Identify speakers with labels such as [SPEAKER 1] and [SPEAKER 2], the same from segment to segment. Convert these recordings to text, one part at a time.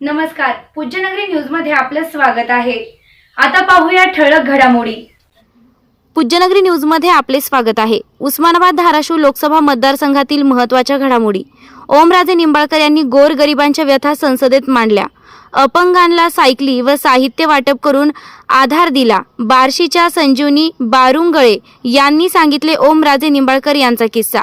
[SPEAKER 1] नमस्कार. पूज्यनगरी न्यूजमध्ये आपलं स्वागत आहे. आता पाहूया ठळक घडामोडी.
[SPEAKER 2] पूज्यनगरी न्यूजमध्ये आपले स्वागत आहे. उस्मानाबाद धाराशिव लोकसभा मतदारसंघातील महत्त्वाच्या घडामोडी. ओमराजे निंबाळकर यांनी गोरगरिबांच्या व्यथा संसदेत मांडल्या. अपंगांना सायकली व साहित्य वाटप करून आधार दिला. बार्शीच्या संजीवनी बारुंगळे यांनी सांगितले ओमराजे निंबाळकर यांचा किस्सा.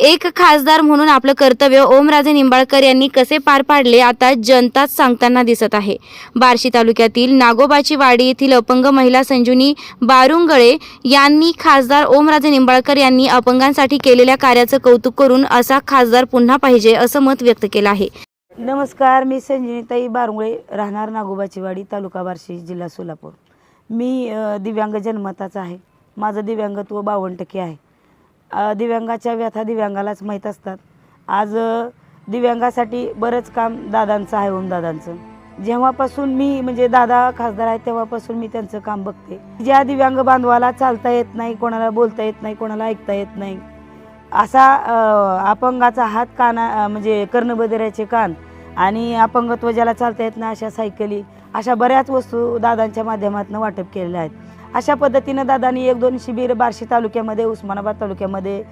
[SPEAKER 2] एक खासदार म्हणून आपलं कर्तव्य ओमराजे निंबाळकर यांनी कसे पार पाडले आता जनताच सांगताना दिसत आहे. बार्शी तालुक्यातील नागोबाची वाडी येथील अपंग महिला संजुनी बारुंगळे यांनी खासदार ओमराजे निंबाळकर यांनी अपंगांसाठी केलेल्या कार्याचं कौतुक करून असा खासदार पुन्हा पाहिजे असं मत व्यक्त केलं आहे.
[SPEAKER 3] नमस्कार मी संजिनीताई बारुंगळे राहणार नागोबाची वाडी तालुका बार्शी जिल्हा सोलापूर. मी दिव्यांग जन्मताचा आहे. माझं दिव्यांगत्व बावन्न टक्के आहे. दिव्यांगाच्या व्यथा दिव्यांगालाच माहीत असतात. आज दिव्यांगासाठी बरंच काम दादांचं आहे ओम दादांचं. जेव्हापासून मी म्हणजे दादा खासदार आहे तेव्हापासून मी त्यांचं काम बघते. ज्या दिव्यांग बांधवाला चालता येत नाही कोणाला बोलता येत नाही कोणाला ऐकता येत नाही असा अपंगाचा हात काना म्हणजे कर्णबधिराचे कान आणि अपंगत्व ज्याला चालता येत नाही अशा सायकली अशा बऱ्याच वस्तू दादांच्या माध्यमातून वाटप केलेल्या आहेत. अशा पद्धतीनं दादानी एक दोन शिबिर बार्शी तालुक्यामध्ये उस्मानाबाद तालुक्यामध्ये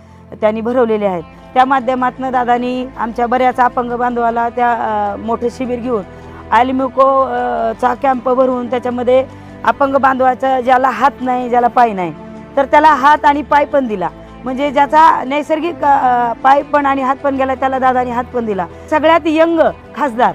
[SPEAKER 3] त्यांनी भरवलेले आहेत. त्या माध्यमातून दादांनी आमच्या बऱ्याच अपंग बांधवाला त्या मोठे मोठं शिबिर घेऊन आलिमिको कॅम्प भरून त्याच्यामध्ये अपंग बांधवाचा ज्याला हात नाही ज्याला पाय नाही तर त्याला हात आणि पाय पण दिला. म्हणजे ज्याचा नैसर्गिक पाय पण आणि हात पण गेला त्याला दादानी हात पण दिला. सगळ्यात यंग खासदार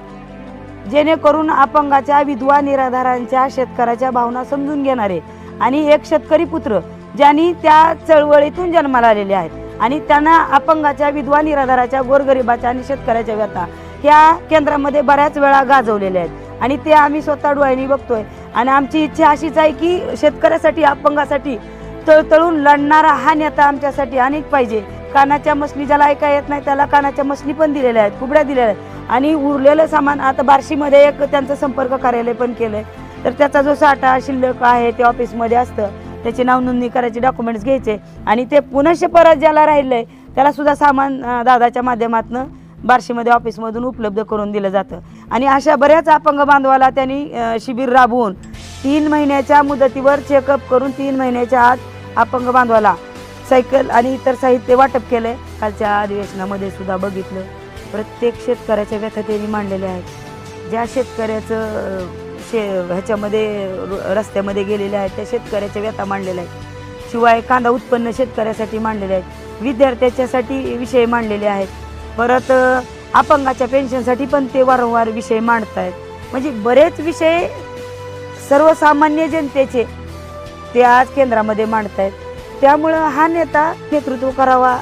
[SPEAKER 3] जेणेकरून अपंगाच्या विधवा निराधारांच्या शेतकऱ्याच्या भावना समजून घेणारे आणि एक शेतकरी पुत्र ज्यांनी त्या चळवळीतून जन्माला आलेले आहेत. आणि त्यांना अपंगाच्या विधवा निराधाराच्या गोरगरिबाच्या आणि शेतकऱ्याच्या व्यथा ह्या केंद्रामध्ये बऱ्याच वेळा गाजवलेल्या आहेत. आणि ते आम्ही स्वतः डोळ्यांनी बघतोय. आणि आमची इच्छा अशीच आहे की शेतकऱ्यासाठी अपंगासाठी तळतळून लढणारा हा नेता आमच्यासाठी अनेक पाहिजे. कानाच्या मसली ज्याला ऐका येत नाही त्याला कानाच्या मसली पण दिलेल्या आहेत कुबड्या दिलेल्या आहेत. आणि उरलेलं सामान आता बार्शीमध्ये एक त्यांचं संपर्क कार्यालय पण केलं आहे तर त्याचा जो साठा शिल्लक आहे ते ऑफिसमध्ये असतं. त्याची नाव नोंदणी करायचे डॉक्युमेंट्स घ्यायचे आणि ते पुनश्च परत ज्याला राहिलंय त्याला सुद्धा सामान दादाच्या माध्यमातून बार्शीमध्ये ऑफिसमधून उपलब्ध करून दिलं जातं. आणि अशा बऱ्याच अपंग बांधवाला त्यांनी शिबिर राबवून तीन महिन्याच्या मुदतीवर चेकअप करून तीन महिन्याच्या आत अपंग बांधवाला सायकल आणि इतर साहित्य वाटप केलंय. कालच्या अधिवेशनामध्ये सुद्धा बघितलं. प्रत्येक शेतकऱ्याच्या व्यथा त्यांनी मांडलेल्या आहेत. ज्या शेतकऱ्याचं शे ह्याच्यामध्ये र- रस्त्यामध्ये गेलेल्या आहेत त्या शेतकऱ्याच्या व्यथा मांडलेल्या आहेत. शिवाय कांदा उत्पन्न शेतकऱ्यासाठी मांडलेले आहेत. विद्यार्थ्याच्यासाठी विषय मांडलेले आहेत. परत अपंगाच्या पेन्शनसाठी पण ते वारंवार विषय मांडत आहेत म्हणजे बरेच विषय सर्वसामान्य जनतेचे ते आज केंद्रामध्ये मांडतायत. त्यामुळं हा नेता नेतृत्व करावा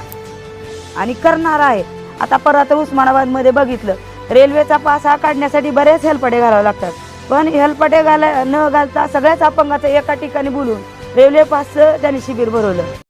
[SPEAKER 3] आणि करणार आहे. आता परत उस्मानाबादमध्ये बघितलं रेल्वेचा पास हा काढण्यासाठी बरेच हेलपडे घालावे लागतात. पण हेलपटे घाला न घालता सगळ्याच अपंगाचं एका ठिकाणी बोलून रेल्वे पासचं त्यांनी शिबिर भरवलं.